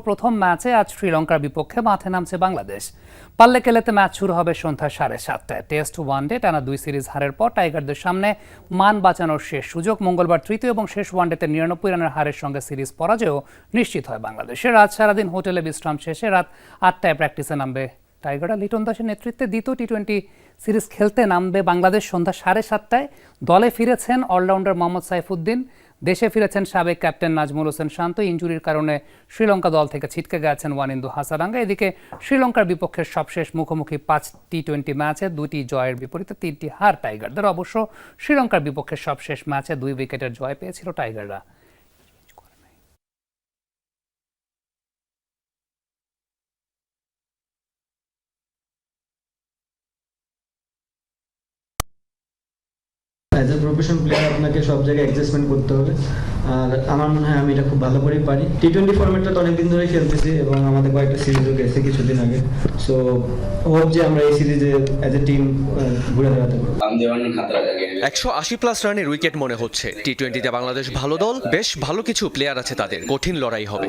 প্রথম ম্যাচে আজ শ্রীলঙ্কার বিপক্ষে মাঠে নামছে বাংলাদেশ। পাল্লে কেলেতে ম্যাচ শুরু হবে সন্ধ্যা সাড়ে সাতটায়। টেস্ট ওয়ানডে টানা দুই সিরিজ হারের পর টাইগারদের সামনে মান বাঁচানোর শেষ সুযোগ মঙ্গলবার তৃতীয় এবং শেষ ওয়ানডেতে নিরানব্বই রানের হারের সঙ্গে সিরিজ পরাজয়ও নিশ্চিত হয় বাংলাদেশের। রাত সারাদিন হোটেলে বিশ্রাম শেষে রাত আটটায় প্র্যাকটিসে নামবে টাইগাররা লিটন দাসের নেতৃত্বে দ্বিতীয় টি টোয়েন্টি সিরিজ খেলতে নামবে বাংলাদেশ সন্ধ্যা সাড়ে সাতটায়। দলে ফিরেছেন অলরাউন্ডার মোহাম্মদ সাইফুদ্দিন। দেশে ফিরেছেন সাবেক ক্যাপ্টেন নাজমুল হোসেন শান্ত। ইঞ্জুরির কারণে শ্রীলঙ্কা দল থেকে ছিটকে গেছেন ওয়ানিন্দু হাসারাঙ্গা। এদিকে শ্রীলঙ্কার বিপক্ষে সবশেষ মুখোমুখি পাঁচ টি টোয়েন্টি ম্যাচে দুটি জয়ের বিপরীতে তিনটি হার টাইগারদের। অবশ্য শ্রীলঙ্কার বিপক্ষে সবশেষ ম্যাচে দুই উইকেটের জয় পেয়েছিল টাইগাররা। অ্যাজ এ প্রফেশন প্লেয়ার আপনাকে সব জায়গায় অ্যাডজাস্টমেন্ট করতে হবে। আর আমার মনে হয় আমি এটা খুব ভালো করেই পারি। টি টোয়েন্টি ফর্মেটটা তো অনেকদিন ধরে খেলতেছি এবং আমাদের কয়েকটা সিরিজও গেছে কিছুদিন আগে। সো হোপ যে আমরা এই সিরিজে অ্যাজ এ টিম ঘুরে দাঁড়াতে পারব। একশো আশি প্লাস রানের উইকেট মনে হচ্ছে। টি টোয়েন্টিতে বাংলাদেশ ভালো দল বেশ ভালো কিছু প্লেয়ার আছে তাদের। কঠিন লড়াই হবে।